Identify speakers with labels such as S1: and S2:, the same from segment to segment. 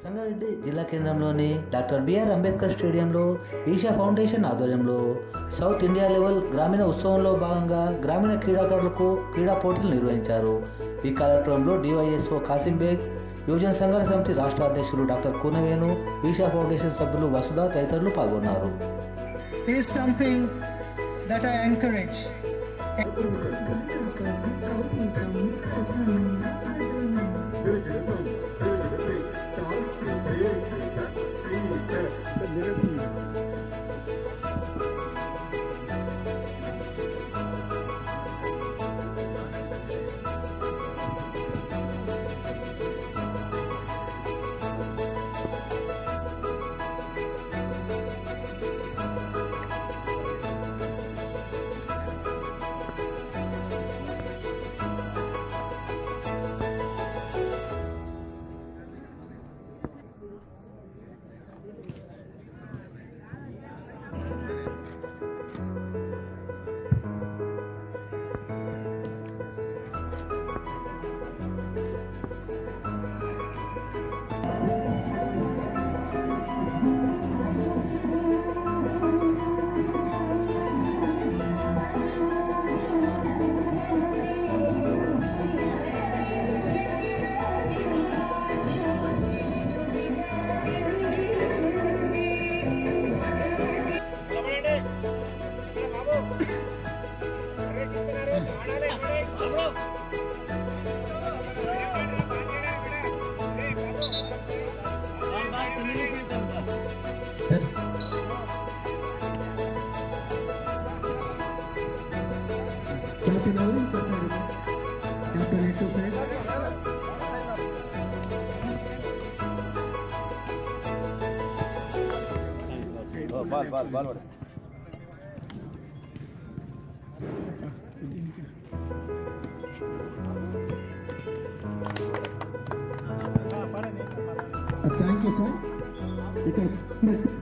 S1: సంగారెడ్డి జిల్లా కేంద్రంలోని doctor BR Ambedkar స్టేడియంలో ఈషా ఫౌండేషన్ ఆధ్వర్యంలో సౌత్ ఇండియా లెవెల్ గ్రామీణ ఉత్సవంలో భాగంగా గ్రామీణ క్రీడాకారులకు క్రీడా పోటీలు నిర్వహించారు. ఈ కార్యక్రమంలో డివైఎస్ఓ కాసింబేగ్ యువజన సంఘాల సమితి రాష్ట్ర అధ్యక్షులు డాక్టర్ కూనవేణు ఈషా ఫౌండేషన్ సభ్యులు వసుధ తదితరులు పాల్గొన్నారు.
S2: Is ¿Eh? Bárbara, bárbara. encourage.
S3: Captain Arun Kasari. Captain Eto side.
S4: Ball ball ball పడు
S3: Uh, thank you, sir. You can.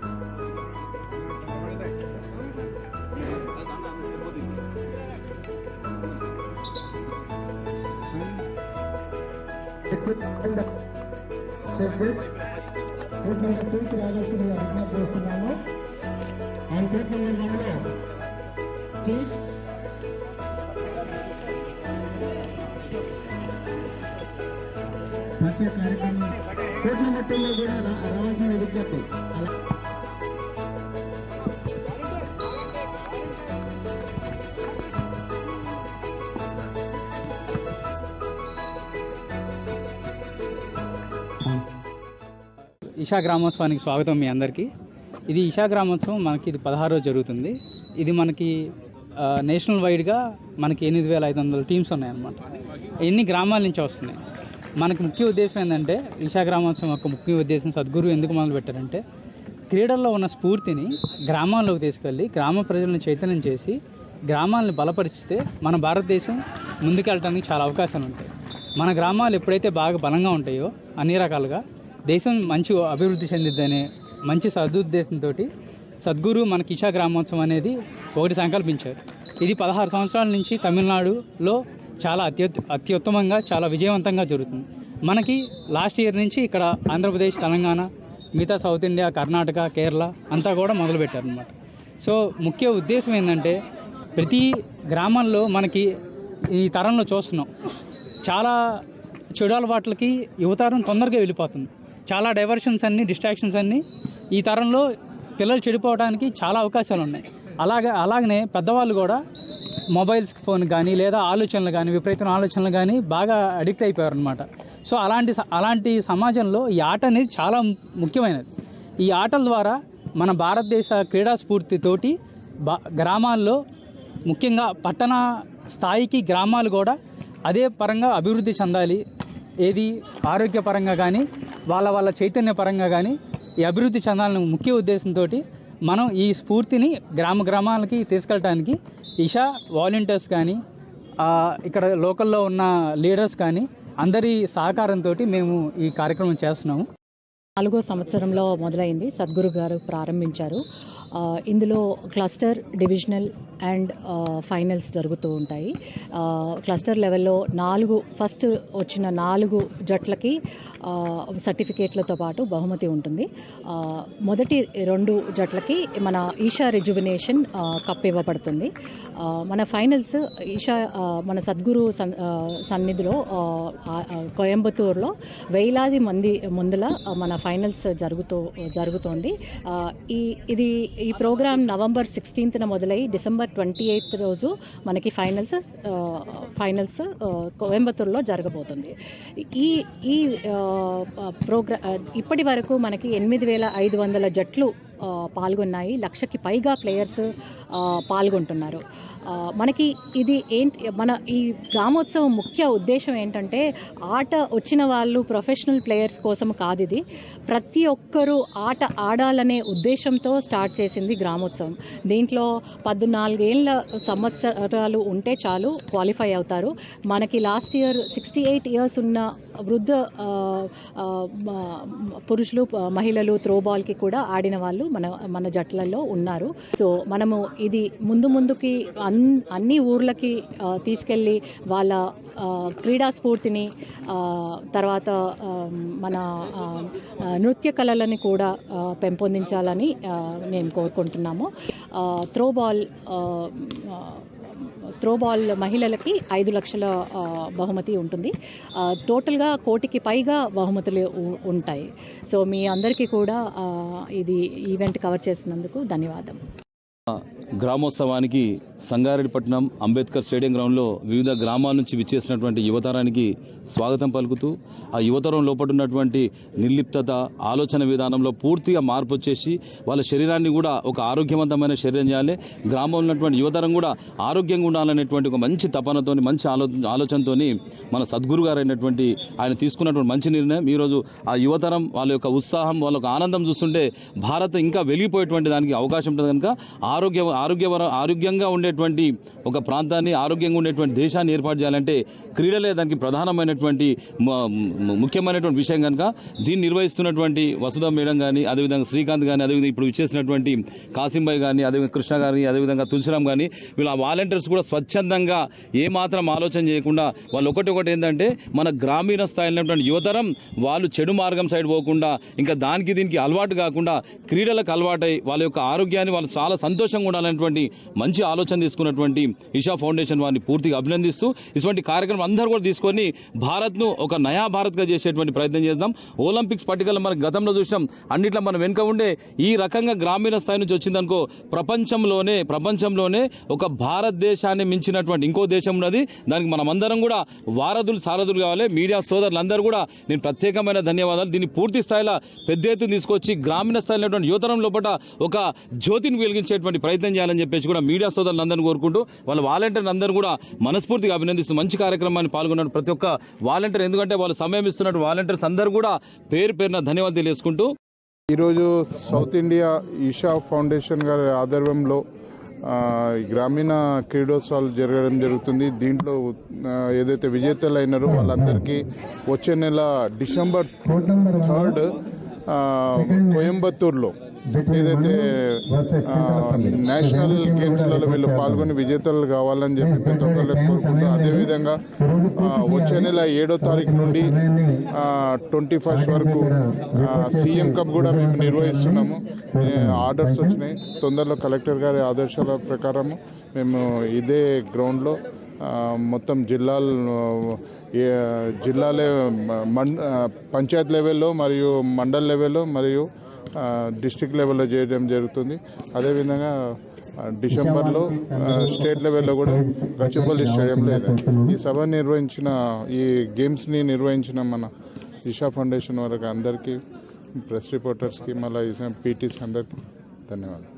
S3: రావాల్సిందిగా విజ్ఞప్తి చేస్తున్నాము ఆయన కోర్టు నిర్మాణంలో వచ్చే కార్యక్రమం కోట్ల మట్టంలో కూడా రావాల్సిన విజ్ఞప్తి.
S5: ఇషా గ్రామోత్సవానికి స్వాగతం మీ అందరికీ. ఇది ఇషా గ్రామోత్సవం మనకి ఇది పదహారో జరుగుతుంది. ఇది మనకి నేషనల్ వైడ్గా మనకి ఎనిమిది వేల ఐదు వందల టీమ్స్ ఉన్నాయన్నమాట. ఎన్ని గ్రామాల నుంచి వస్తున్నాయి? మనకి ముఖ్య ఉద్దేశం ఏంటంటే ఈశా గ్రామోత్సవం యొక్క ముఖ్య ఉద్దేశం సద్గురు ఎందుకు మొదలు పెట్టారంటే క్రీడల్లో ఉన్న స్ఫూర్తిని గ్రామాల్లోకి తీసుకెళ్ళి గ్రామ ప్రజలను చైతన్యం చేసి గ్రామాలను బలపరిచితే మన భారతదేశం ముందుకెళ్ళడానికి చాలా అవకాశాలు ఉంటాయి. మన గ్రామాలు ఎప్పుడైతే బాగా బలంగా ఉంటాయో అన్ని రకాలుగా దేశం మంచి అభివృద్ధి చెందిద్దని మంచి సదుద్దేశంతో సద్గురు మన కిషా గ్రామోత్సవం అనేది ఒకటి సంకల్పించారు. ఇది పదహారు సంవత్సరాల నుంచి తమిళనాడులో చాలా అత్యుత్ అత్యుత్తమంగా చాలా విజయవంతంగా జరుగుతుంది. మనకి లాస్ట్ ఇయర్ నుంచి ఇక్కడ ఆంధ్రప్రదేశ్ తెలంగాణ మిగతా సౌత్ ఇండియా కర్ణాటక కేరళ అంతా కూడా మొదలుపెట్టారనమాట సో ముఖ్య ఉద్దేశం ఏంటంటే ప్రతి గ్రామంలో మనకి ఈ తరంలో చూస్తున్నాం. చాలా చెడు అలవాట్లకి యువతరం తొందరగా వెళ్ళిపోతుంది. చాలా డైవర్షన్స్ అన్నీ డిస్ట్రాక్షన్స్ అన్నీ ఈ తరంలో పిల్లలు చెడిపోవడానికి చాలా అవకాశాలు ఉన్నాయి. అలాగే అలాగనే పెద్దవాళ్ళు కూడా మొబైల్స్ ఫోన్ కానీ లేదా ఆలోచనలు కానీ విపరీతమైన ఆలోచనలు కానీ బాగా అడిక్ట్ అయిపోయారు అనమాట సో అలాంటి స- అలాంటి సమాజంలో ఈ ఆట అనేది చాలా ముఖ్యమైనది. ఈ ఆటల ద్వారా మన భారతదేశ క్రీడా స్ఫూర్తితోటి బా గ్రామాల్లో ముఖ్యంగా పట్టణ స్థాయికి గ్రామాలు కూడా అదే పరంగా అభివృద్ధి చెందాలి. ఏది ఆరోగ్యపరంగా కానీ వాళ్ళ వాళ్ళ చైతన్య పరంగా కానీ ఈ అభివృద్ధి చెందాలని ముఖ్య ఉద్దేశంతో మనం ఈ స్ఫూర్తిని గ్రామ గ్రామాలకి తీసుకెళ్ళటానికి ఇషా వాలంటీర్స్ కానీ ఇక్కడ లోకల్లో ఉన్న లీడర్స్ కానీ అందరి సహకారంతో మేము ఈ కార్యక్రమం చేస్తున్నాము.
S6: నాలుగో సంవత్సరంలో మొదలైంది. సద్గురు గారు ప్రారంభించారు. ఇందులో క్లస్టర్ డివిజనల్ అండ్ ఫైనల్స్ జరుగుతూ ఉంటాయి. క్లస్టర్ లెవెల్లో నాలుగు ఫస్ట్ వచ్చిన నాలుగు జట్లకి సర్టిఫికేట్లతో పాటు బహుమతి ఉంటుంది. మొదటి రెండు జట్లకి మన ఈషా రిజువినేషన్ కప్ ఇవ్వబడుతుంది. మన ఫైనల్స్ ఈషా మన సద్గురు సన్ సన్నిధిలో కోయంబత్తూరులో వేలాది మంది ముందుల మన ఫైనల్స్ జరుగుతూ జరుగుతోంది. ఈ ఇది ఈ ప్రోగ్రామ్ నవంబర్ సిక్స్టీన్త్న మొదలై డిసెంబర్ ట్వంటీ ఎయిత్ రోజు మనకి ఫైనల్స్ ఫైనల్స్ కోయంబత్తూర్లో కోయంబత్తూరులో జరగబోతుంది. ఈ ఈ ప్రోగ్రా ఇప్పటి వరకు మనకి ఎనిమిది వేల ఐదు వందల జట్లు పాల్గొన్నాయి. లక్షకి పైగా ప్లేయర్స్ పాల్గొంటున్నారు. మనకి ఇది ఏంటి మన ఈ గ్రామోత్సవం ముఖ్య ఉద్దేశం ఏంటంటే ఆట వచ్చిన వాళ్ళు ప్రొఫెషనల్ ప్లేయర్స్ కోసం కాదు ఇది. ప్రతి ఒక్కరూ ఆట ఆడాలనే ఉద్దేశంతో స్టార్ట్ చేసింది గ్రామోత్సవం. దీంట్లో పద్నాలుగేళ్ళ సంవత్సరాలు ఉంటే చాలు క్వాలిఫై అవుతారు. మనకి last year sixty eight years ఉన్న వృద్ధ పురుషులు మహిళలు త్రోబాల్కి కూడా ఆడిన వాళ్ళు మన మన జట్లలో ఉన్నారు. సో మనము ఇది ముందు ముందుకి అన్ అన్ని ఊర్లకి తీసుకెళ్ళి వాళ్ళ క్రీడా స్ఫూర్తిని తర్వాత మన నృత్య కళలని కూడా పెంపొందించాలని మేము కోరుకుంటున్నాము. త్రోబాల్ త్రోబాల్ మహిళలకి ఐదు లక్షల బహుమతి ఉంటుంది. టోటల్గా కోటికి పైగా బహుమతులు ఉంటాయి. సో మీ అందరికీ కూడా ఇది ఈవెంట్ కవర్ చేసినందుకు ధన్యవాదం.
S4: గ్రామోత్సవానికి సంగారెడ్డిపట్నం అంబేద్కర్ స్టేడియం గ్రౌండ్లో వివిధ గ్రామాల నుంచి విచ్చేసినటువంటి యువతరానికి స్వాగతం పలుకుతూ ఆ యువతరం లోపల ఉన్నటువంటి నిర్లిప్తత ఆలోచన విధానంలో పూర్తిగా మార్పు వచ్చేసి వాళ్ళ శరీరాన్ని కూడా ఒక ఆరోగ్యవంతమైన శరీరం చేయాలి. గ్రామంలో ఉన్నటువంటి యువతరం కూడా ఆరోగ్యంగా ఉండాలనేటువంటి ఒక మంచి తపనతోని మంచి ఆలో ఆలోచనతోని మన సద్గురు గారైనటువంటి ఆయన తీసుకున్నటువంటి మంచి నిర్ణయం. ఈరోజు ఆ యువతరం వాళ్ళ యొక్క ఉత్సాహం వాళ్ళ యొక్క ఆనందం చూస్తుంటే భారత్ ఇంకా వెలిగిపోయేటువంటి దానికి అవకాశం ఉంటుంది కనుక ఆరోగ్య ఆరోగ్యవర ఆరోగ్యంగా ఉండేటువంటి ఒక ప్రాంతాన్ని ఆరోగ్యంగా ఉండేటువంటి దేశాన్ని ఏర్పాటు చేయాలంటే క్రీడలే దానికి ప్రధానమైనటువంటి ముఖ్యమైనటువంటి విషయం కనుక దీన్ని నిర్వహిస్తున్నటువంటి వసుధ మేడం కానీ అదేవిధంగా శ్రీకాంత్ కానీ అదేవిధంగా ఇప్పుడు ఇచ్చేసినటువంటి కాసింబాయ్ కానీ అదేవిధంగా కృష్ణ గారి అదేవిధంగా తులసిరామ్ కానీ వీళ్ళ వాలంటీర్స్ కూడా స్వచ్ఛందంగా ఏ మాత్రం ఆలోచన చేయకుండా వాళ్ళు ఒకటి ఒకటి ఏంటంటే మన గ్రామీణ స్థాయిలో యువతరం వాళ్ళు చెడు మార్గం సైడ్ పోకుండా ఇంకా దానికి దీనికి అలవాటు కాకుండా క్రీడలకు అలవాటై వాళ్ళ యొక్క ఆరోగ్యాన్ని వాళ్ళు చాలా సంతోషంగా ఉండాలి చేయాలనేటువంటి మంచి ఆలోచన తీసుకున్నటువంటి ఇషా ఫౌండేషన్ వారిని పూర్తిగా అభినందిస్తూ ఇటువంటి కార్యక్రమం అందరూ కూడా తీసుకొని భారత్ను ఒక నయా భారత్గా చేసేటువంటి ప్రయత్నం చేద్దాం. ఒలింపిక్స్ పట్టికలు మనం గతంలో చూసినాం. అన్నిట్లో మనం వెనుక ఉండే ఈ రకంగా గ్రామీణ స్థాయి నుంచి వచ్చిందనుకో ప్రపంచంలోనే ప్రపంచంలోనే ఒక భారతదేశాన్ని మించినటువంటి ఇంకో దేశం ఉన్నది. దానికి మనం అందరం కూడా వారధులు సారథులు కావాలి. మీడియా సోదరులందరూ కూడా నేను ప్రత్యేకమైన ధన్యవాదాలు. దీన్ని పూర్తి స్థాయిలో పెద్ద ఎత్తున తీసుకొచ్చి గ్రామీణ స్థాయిలో యువతరం లోపల ఒక జ్యోతిని వెలిగించేటువంటి ప్రయత్నం చేయాలని చెప్పేసి కూడా మీడియా సోదరులందరినీ కోరుకుంటూ వాళ్ళ వాలంటీర్లు అందరూ కూడా మనస్ఫూర్తిగా అభినందిస్తూ మంచి కార్యక్రమాన్ని పాల్గొన్న ప్రతి ఒక్క వాలంటీర్ ఎందుకంటే వాళ్ళు సమయం ఇస్తున్నట్టు వాలంటీర్స్ అందరూ కూడా పేరు పేరున ధన్యవాదాలు తెలియజేసుకుంటూ
S7: ఈరోజు సౌత్ ఇండియా ఈషా ఫౌండేషన్ గారి ఆధ్వర్యంలో గ్రామీణ క్రీడోత్సవాలు జరగడం జరుగుతుంది. దీంట్లో ఏదైతే విజేతలు అయినారో వాళ్ళందరికీ వచ్చే నెల డిసెంబర్ థర్డ్ కోయంబత్తూరులో కోయంబత్తూర్లో ఏదైతే నేషనల్ గేమ్స్లలో వీళ్ళు పాల్గొని విజేతలు కావాలని చెప్పి ప్రతి ఒక్కళ్ళు కోరుకుంటూ అదేవిధంగా వచ్చే నెల ఏడో తారీఖు నుండి ట్వంటీ ఫస్ట్ వరకు సీఎం కప్ కూడా మేము నిర్వహిస్తున్నాము. ఆర్డర్స్ వచ్చినాయి. తొందరలో కలెక్టర్ గారి ఆదేశాల ప్రకారము మేము ఇదే గ్రౌండ్లో మొత్తం జిల్లాలు ఏ, జిల్లా లె మం ఆ, పంచాయత్ లెవెల్లో మరియు మండల్ లెవెల్లో మరియు డిస్టిక్ లెవెల్లో చేయడం జరుగుతుంది. అదేవిధంగా డిసెంబర్లో స్టేట్ లెవెల్లో కూడా గచ్చిపల్లి స్టేడియంలో ఈ సభ నిర్వహించిన ఈ గేమ్స్ని నిర్వహించిన మన ఇషా ఫౌండేషన్ వరకు అందరికీ ప్రెస్ రిపోర్టర్స్కి మళ్ళీ పీటీస్ అందరికీ ధన్యవాదాలు.